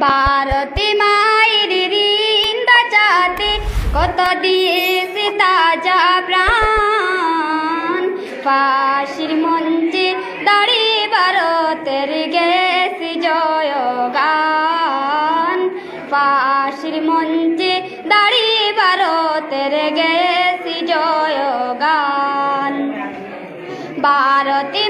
ভারতে মায়ের ঋণ বাঁচাতে, কত দিয়েছে তাজা প্রাণ। ফাঁসির মঞ্চে দাঁড়িয়ে ভারতের গেছে জয়গান। ফাঁসির মঞ্চে দাঁড়িয়ে ভারতের গেছে জয়গান। ভারতে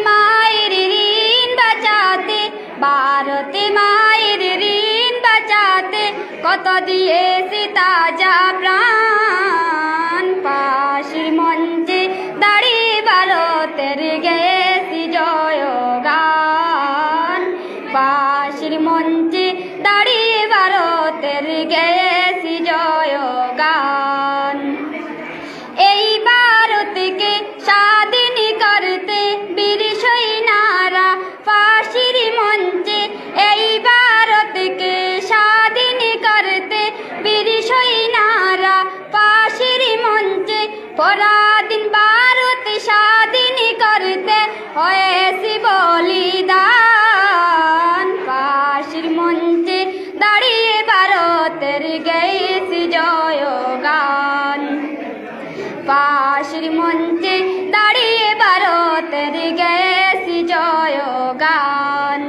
কত দিয়েছি তাজা প্রাণ। পাশের মঞ্চে দাঁড়িয়ে ভারতের গেছি জয় গান পাশের মঞ্চে দাঁড়িয়ে ভারতের গেছি পরাধীন ভারত স্বাধীন করতে হয়েছি বলিদান। ফাঁসির মঞ্চে দাঁড়িয়ে ভারতের গেছি জয়গান। পাশের মঞ্চে দাঁড়িয়ে ভারতের গেছি জয়গান।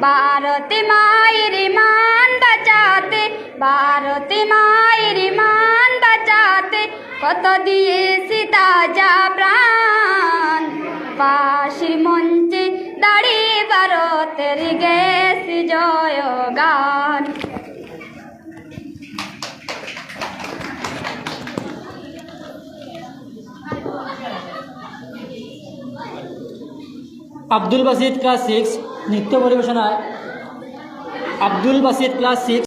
ভারতে মায়ের মান বাঁচাতে, ভারতে মায়ের কত দিয়েছি তাজা প্রাণ। পাশের মঞ্চে দাঁড়িয়ে ভারতের গেছি জয়গান। আব্দুল বাসিদ ক্লাস সিক্স নৃত্য পরিবেশনায়। Abdul Basid class six